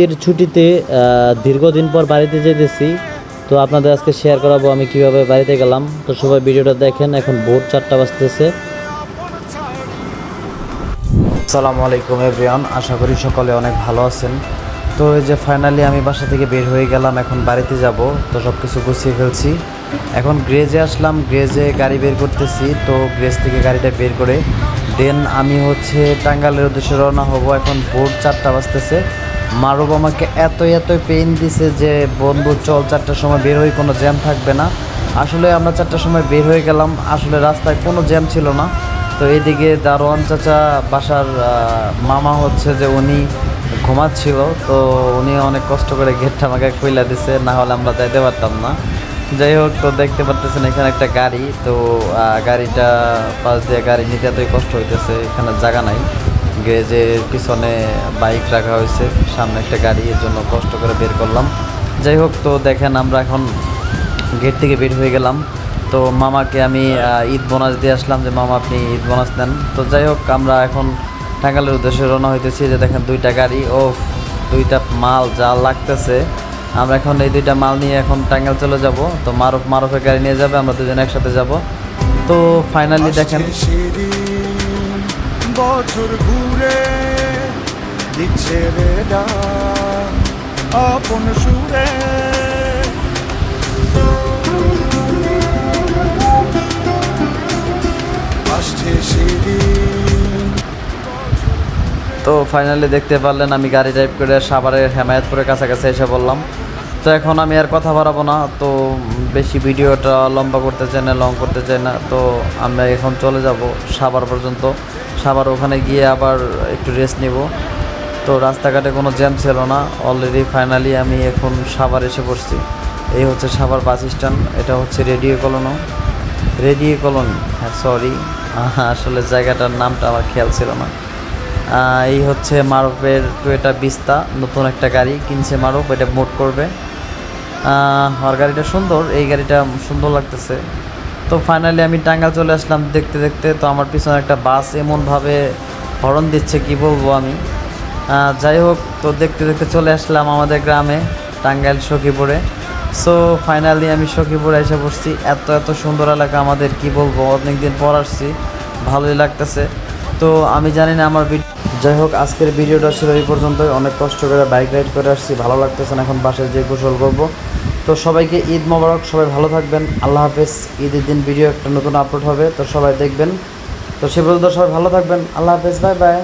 এর ছুটিতে দীর্ঘদিন পর বাড়িতে যেতেছি। তো আপনাদের আজকে শেয়ার করাবো আমি কীভাবে বাড়িতে গেলাম। তো সবাই ভিডিওটা দেখেন, এখন ভোর চারটা বাজতেছে। আসসালামু আলাইকুম এভরিওয়ান আশা করি সকলে অনেক ভালো আছেন। তো এই যে ফাইনালি আমি বাসা থেকে বের হয়ে গেলাম, এখন বাড়িতে যাব। তো সব কিছু গুছিয়ে ফেলছি। এখন গ্রেজে আসলাম, গ্রেজে গাড়ি বের করতেছি। তো গ্রেজ থেকে গাড়িটা বের করে দেন আমি হচ্ছে টাঙ্গালের উদ্দেশ্যে রওনা হব। এখন ভোর চারটা বাজতেছে। মারুব আমাকে এত এত পেইন দিছে যে, বন্ধু, চল চারটার সময় বের হই, কোনো জ্যাম থাকবে না। আসলে আমরা চারটার সময় বের হয়ে গেলাম, আসলে রাস্তায় কোনো জ্যাম ছিল না। তো এদিকে দারোয়ান চাচা, বাসার মামা হচ্ছে যে উনি ঘুমাচ্ছিল, তো উনি অনেক কষ্ট করে গেটটা আমাকে খুইলা দিছে, না হলে আমরা যাইতে পারতাম না। যাই হোক, তো দেখতে পারতেছেন এখানে একটা গাড়ি, তো গাড়িটা পাশ দিয়ে গাড়ি নিতে এতই কষ্ট হইতেছে, এখানে জায়গা নাই। গ্যারেজের পিছনে বাইক রাখা হয়েছে। সামনে একটা গাড়ি, এর জন্য কষ্ট করে বের করলাম। যাই হোক, তো দেখেন আমরা এখন গেট থেকে বের হয়ে গেলাম। তো মামাকে আমি ঈদ বোনাস দিয়ে আসলাম যে, মামা, আপনি ঈদ বোনাস নেন। তো যাই হোক, আমরা এখন টাঙ্গালের উদ্দেশ্যে রওনা হইতেছি। যে দেখেন, দুইটা গাড়ি ও দুইটা মাল যা লাগতেছে। আমরা এখন এই দুইটা মাল নিয়ে এখন টাঙ্গাল চলে যাব। তো মারুফ, মারুফের গাড়ি নিয়ে যাবে, আমরা দুজন একসাথে যাব। তো ফাইনালি দেখেন বছর ঘুরে দিচ্ছে রে আপন সুরে। তো ফাইনালি দেখতে পারলেন আমি গাড়ি ড্রাইভ করে সাভারের হেমায়তপুরের কাছাকাছি এসে বললাম তো এখন আমি আর কথা বাড়াবো না, তো বেশি ভিডিওটা লম্বা করতে চাই না লং করতে চাই না, তো আমরা এখন চলে যাব সাভার পর্যন্ত। সাভার ওখানে গিয়ে আবার একটু রেস্ট নিব। তো রাস্তাঘাটে কোনো জ্যাম ছিল না। অলরেডি ফাইনালি আমি এখন সাভার এসে পড়ছি। এই হচ্ছে সাভার বাস স্ট্যান্ড এটা হচ্ছে রেডিও কলোনো রেডিও কলোনি হ্যাঁ সরি আসলে জায়গাটার নামটা আমার খেয়াল ছিল না। এই হচ্ছে মারুফের টুয়েটা বিস্তা নতুন একটা গাড়ি কিনছে মারুফ এটা মোট করবে। আর গাড়িটা সুন্দর, এই গাড়িটা সুন্দর লাগতেছে। তো ফাইনালি আমি টাঙ্গাল চলে আসলাম দেখতে দেখতে। তো আমার পিছনে একটা বাস এমনভাবে হরন দিচ্ছে, কি বলব আমি। যাই হোক, তো দেখতে দেখতে চলে আসলাম আমাদের গ্রামে, টাঙ্গাইল সখীপুরে। সো ফাইনালি আমি সখীপুরে এসে বসছি এত এত সুন্দর এলাকা আমাদের, কি বলব? অনেক দিন পর আসছি, ভালোই লাগতেছে। তো আমি জানি না আমার যাই হোক, আজকের ভিডিওটা ছিল এই পর্যন্তই। অনেক কষ্ট করে বাইক রাইড করে আসছি, ভালো লাগতেছে না, এখন বাসায় যে গোসল করব। তো সবাইকে ঈদ মোবারক, সবাই ভালো থাকবেন, আল্লাহ হাফেজ। ঈদের দিন ভিডিও একটা নতুন আপলোড হবে, তো সবাই দেখবেন। তো সে পর্যন্ত সবাই ভালো থাকবেন, আল্লাহ হাফেজ বাই বাই